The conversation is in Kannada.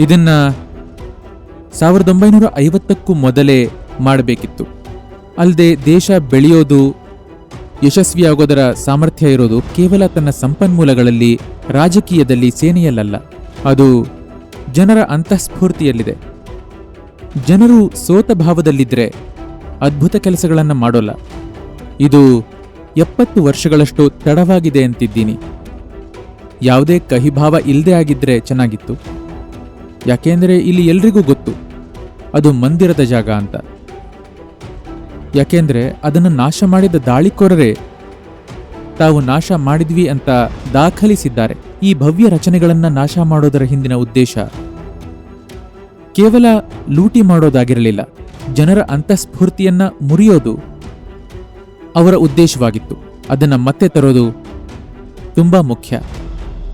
ಇದನ್ನ ಸಾವಿರದ ಒಂಬೈನೂರ ಐವತ್ತಕ್ಕೂ ಮೊದಲೇ ಮಾಡಬೇಕಿತ್ತು. ಅಲ್ಲದೆ ದೇಶ ಬೆಳೆಯೋದು, ಯಶಸ್ವಿಯಾಗೋದರ ಸಾಮರ್ಥ್ಯ ಇರೋದು ಕೇವಲ ತನ್ನ ಸಂಪನ್ಮೂಲಗಳಲ್ಲಿ, ರಾಜಕೀಯದಲ್ಲಿ ಸೇನೆಯಲ್ಲಲ್ಲ. ಅದು ಜನರ ಅಂತಃಸ್ಫೂರ್ತಿಯಲ್ಲಿದೆ. ಜನರು ಸೋತ ಭಾವದಲ್ಲಿದ್ದರೆ ಅದ್ಭುತ ಕೆಲಸಗಳನ್ನು ಮಾಡೋಲ್ಲ. ಇದು ಎಪ್ಪತ್ತು ವರ್ಷಗಳಷ್ಟು ತಡವಾಗಿದೆ ಅಂತಿದ್ದೀನಿ. ಯಾವುದೇ ಕಹಿಭಾವ ಇಲ್ಲದೆ ಆಗಿದ್ರೆ ಚೆನ್ನಾಗಿತ್ತು. ಯಾಕೆಂದ್ರೆ ಇಲ್ಲಿ ಎಲ್ರಿಗೂ ಗೊತ್ತು, ಅದು ಮಂದಿರದ ಜಾಗ ಅಂತ. ಯಾಕೆಂದರೆ ಅದನ್ನು ನಾಶ ಮಾಡಿದ ದಾಳಿಕೋರರೇ ತಾವು ನಾಶ ಮಾಡಿದ್ವಿ ಅಂತ ದಾಖಲಿಸಿದ್ದಾರೆ. ಈ ಭವ್ಯ ರಚನೆಗಳನ್ನು ನಾಶ ಮಾಡೋದರ ಹಿಂದಿನ ಉದ್ದೇಶ ಕೇವಲ ಲೂಟಿ ಮಾಡೋದಾಗಿರಲಿಲ್ಲ, ಜನರ ಅಂತಃಸ್ಫೂರ್ತಿಯನ್ನ ಮುರಿಯೋದು ಅವರ ಉದ್ದೇಶವಾಗಿತ್ತು. ಅದನ್ನ ಮತ್ತೆ ತರೋದು ತುಂಬಾ ಮುಖ್ಯ.